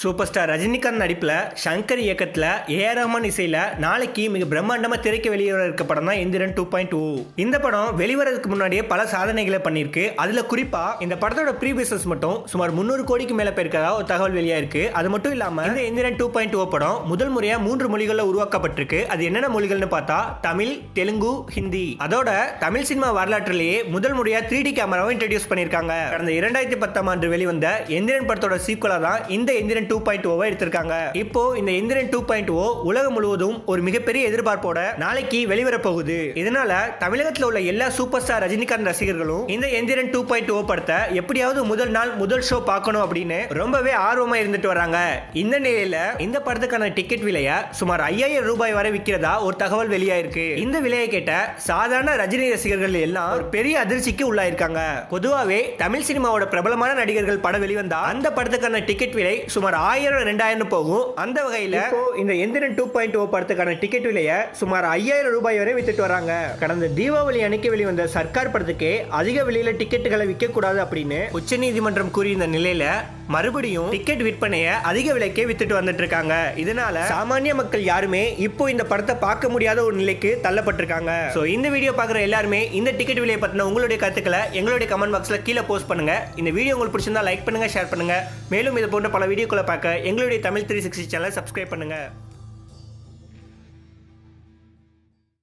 Super star Rajinikanth நடிப்பில் சங்கர் இயக்கத்தில் AR Rahman இசையில் நாளைக்கு மிக பிரம்மாண்டமாக திரைக்கு வெளிவர இருக்க படம் தான் எந்திரன் டூ பாயிண்ட் டூ இந்த படம் வெளிவரதுக்கு முன்னாடியே பல சாதனைகளை பண்ணியிருக்கு. அதில் குறிப்பாக இந்த படத்தோட ப்ரீ மட்டும் சுமார் முந்நூறு கோடிக்கு மேலே போயிருக்கதா ஒரு தகவல் வெளியாயிருக்கு. அது மட்டும் இல்லாமல் இந்த எந்திரன் டூ பாயிண்ட் டூ படம் முதல் முறையாக மூன்று மொழிகளில் உருவாக்கப்பட்டிருக்கு. அது என்னென்ன மொழிகள்னு பார்த்தா தமிழ் தெலுங்கு ஹிந்தி. அதோட தமிழ் சினிமா வரலாற்றிலேயே முதல் முறையாக த்ரீ டி கேமராவும் இன்ட்ரடியூஸ் பண்ணியிருக்காங்க. கடந்த இரண்டாயிரத்தி பத்தாம் ஆண்டு வெளிவந்த எந்திரன் படத்தோட சீக்குவலாக தான் இந்த எந்திரன் டூ பாயிண்ட் ஓவை எடுத்திருக்காங்க. இப்போ இந்த எந்திரன் டூ பாயிண்ட் ஓ உலகம் முழுவதும் ஒரு மிகப்பெரிய எதிர்பார்ப்போட நாளைக்கு வெளிவர போகுது இதனால தமிழகத்தில் உள்ள எல்லா சூப்பர் ஸ்டார் ரஜினிகாந்த் ரசிகர்களும் இந்த எந்திரன் டூ பாயிண்ட் ஓ படத்தை எப்படியாவது முதல் நாள் முதல் ஷோ பார்க்கணும் அப்படின்னு ரொம்பவே ஆர்வமா இருந்துட்டு வராங்க. இந்த நிலையில இந்த படத்துக்கான டிக்கெட் விலைய சுமார் ஐயாயிரம் ரூபாய் வரை விற்கிறதா ஒரு தகவல் வெளியாயிருக்கு. இந்த விலையை கேட்ட சாதாரண ரஜினி ரசிகர்கள் எல்லாம் ஒரு பெரிய அதிர்ச்சிக்கு உள்ளாயிருக்காங்க. பொதுவாகவே தமிழ் சினிமாவோட பிரபலமான நடிகர்கள் படம் வெளிவந்தா அந்த படத்துக்கான டிக்கெட் விலை சுமார் ஆயிரம் ரெண்டாயிரம் போகும். அந்த வகையில இந்த எந்திரன் டூ பாயிண்ட் ஓ படத்துக்கான டிக்கெட் விலையை சுமார் ஐயாயிரம் ரூபாய் வரை வித்துட்டு வராங்க. கடந்த தீபாவளி அன்னைக்கு வெளிவந்த சர்க்கார் படத்துக்கே அதிக விலையில டிக்கெட்டுகளை விற்க கூடாது அப்படின்னு உச்சநீதிமன்றம் கூறியிருந்த நிலையில மறுபடியும் டிக்கெட் விற்பனையை அதிக விலைக்கே வித்துட்டு வந்துட்டு இருக்காங்க இதனால சாமானிய மக்கள் யாருமே இப்போ இந்த படத்தை பார்க்க முடியாத ஒரு நிலைக்கு தள்ளப்பட்டிருக்காங்க. ஸோ இந்த வீடியோ பார்க்குற எல்லாருமே இந்த டிக்கெட் விலையை பற்றின உங்களுடைய கருத்துக்களை எங்களுடைய கமெண்ட் பாக்ஸில் கீழே போஸ்ட் பண்ணுங்க. இந்த வீடியோ உங்களுக்கு பிடிச்சிருந்தா லைக் பண்ணுங்க ஷேர் பண்ணுங்க. மேலும் இது போன்ற பல வீடியோக்களை பார்க்க எங்களுடைய தமிழ் த்ரீ சிக்ஸ்டி சேனலை சப்ஸ்கிரைப் பண்ணுங்க.